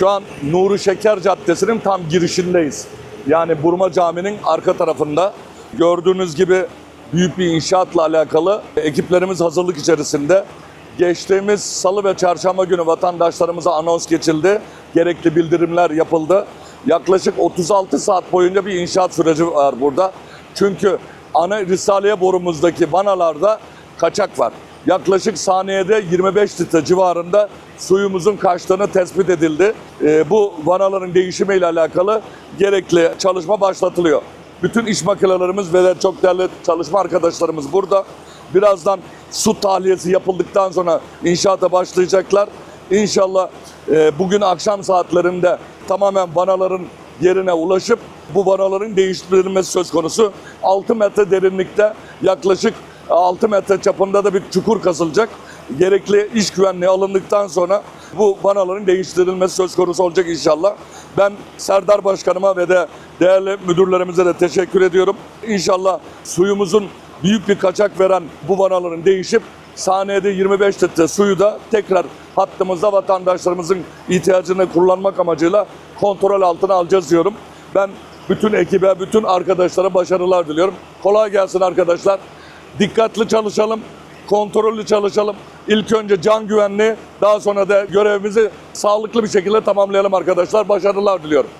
Şu an Nuri Şeker Caddesi'nin tam girişindeyiz. Yani Burma Camii'nin arka tarafında. Gördüğünüz gibi büyük bir inşaatla alakalı ekiplerimiz hazırlık içerisinde. Geçtiğimiz salı ve çarşamba günü vatandaşlarımıza anons geçildi. Gerekli bildirimler yapıldı. Yaklaşık 36 saat boyunca bir inşaat süreci var burada. Çünkü ana Risale borumuzdaki vanalarda kaçak var. Yaklaşık saniyede 25 litre civarında suyumuzun kaçtığını tespit edildi. Ee, bu vanaların değişimiyle alakalı gerekli çalışma başlatılıyor. Bütün iş makinelerimiz ve de çok değerli çalışma arkadaşlarımız burada. Birazdan su tahliyesi yapıldıktan sonra inşaata başlayacaklar. İnşallah e, bugün akşam saatlerinde tamamen vanaların yerine ulaşıp bu vanaların değiştirilmesi söz konusu. 6 metre derinlikte yaklaşık 6 metre çapında da bir çukur kazılacak. Gerekli iş güvenliği alındıktan sonra bu vanaların değiştirilmesi söz konusu olacak inşallah. Ben Serdar Başkanıma ve de değerli müdürlerimize de teşekkür ediyorum. İnşallah suyumuzun büyük bir kaçak veren bu vanaların değişip saniyede 25 litre suyu da tekrar hattımızda vatandaşlarımızın ihtiyacını kullanmak amacıyla kontrol altına alacağız diyorum. Ben bütün ekibe, bütün arkadaşlara başarılar diliyorum. Kolay gelsin arkadaşlar. Dikkatli çalışalım, kontrollü çalışalım. İlk önce can güvenliği, daha sonra da görevimizi sağlıklı bir şekilde tamamlayalım arkadaşlar. Başarılar diliyorum.